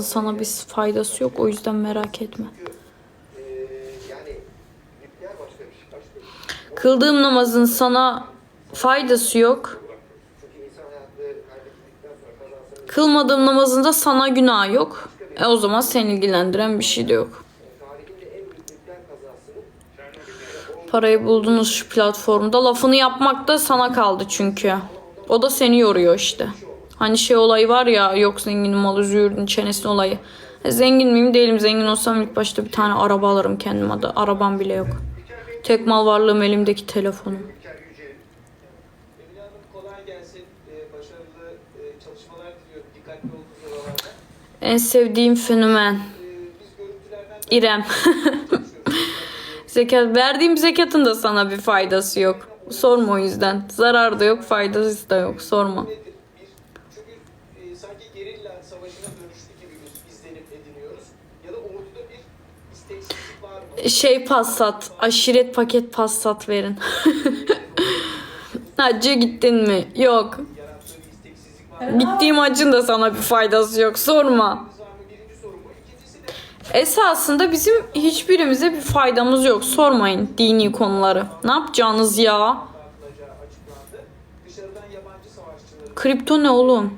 sana bir faydası yok o yüzden merak etme. Kıldığım namazın sana faydası yok. Kılmadığım namazın da sana günah yok. E o zaman seni ilgilendiren bir şey de yok. Parayı buldunuz şu platformda. Lafını yapmak da sana kaldı çünkü. O da seni yoruyor işte. Hani şey olayı var ya yok zengin malı züğürdün çenesinin olayı. E, zengin miyim değilim. Zengin olsam ilk başta bir tane araba alırım kendime de. Arabam bile yok. Tek mal varlığım elimdeki telefonum. En sevdiğim fenomen. İrem. Zekat verdiğim zekatın da sana bir faydası yok. Sorma o yüzden. Zarar da yok, faydası da yok. Sorma. nedir? Bir, çünkü e, sanki gerilla savaşına dönüştü gibi bir izlenim ediniyoruz. Ya da orduda bir isteksizlik var mı? Şey Passat, aşiret paket Passat verin. Hacca gittin mi? Yok. Gittiğim hacın da sana bir faydası yok. Sorma. Esasında bizim hiçbirimize bir faydamız yok. Sormayın dini konuları. Ne yapacağınız ya? Kripto ne oğlum?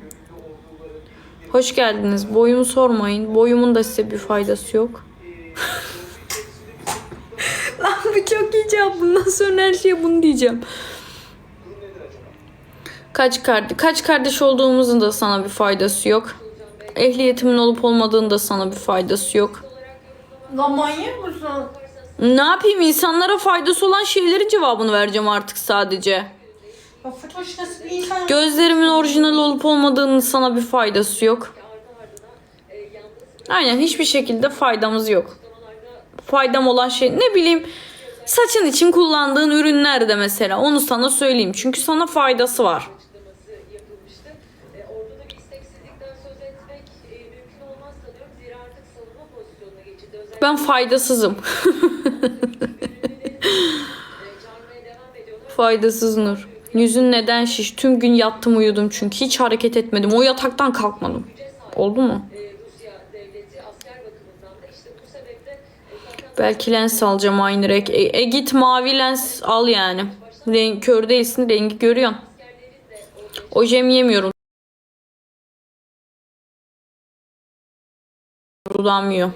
Hoş geldiniz. Boyumu sormayın. Boyumun da size bir faydası yok. Bu çok iyi cevap. Bundan sonra her şeye bunu diyeceğim. Kaç kardeş, kaç kardeş olduğumuzun da sana bir faydası yok. Ehliyetimin olup olmadığının da sana bir faydası yok. Lan manyak mısın? Ne yapayım insanlara faydası olan şeylerin cevabını vereceğim artık sadece. Ya Fatoş nasıl bir insan? Gözlerimin orijinal olup olmadığının sana bir faydası yok. Aynen hiçbir şekilde faydamız yok. Faydam olan şey ne bileyim saçın için kullandığın ürünler de mesela onu sana söyleyeyim. Çünkü sana faydası var. Ben faydasızım. Faydasız Nur. Yüzün neden şiş? Tüm gün yattım uyudum çünkü hiç hareket etmedim. O yataktan kalkmadım. Oldu mu? E, Rusya devleti asker bakımından da işte bu sebeple e, zaten Belki lens alacağım aynı renk. E, e git mavi lens al yani. Renk, kör değilsin rengi görüyorsun. Ojem yemiyorum. Dudağım yiyor.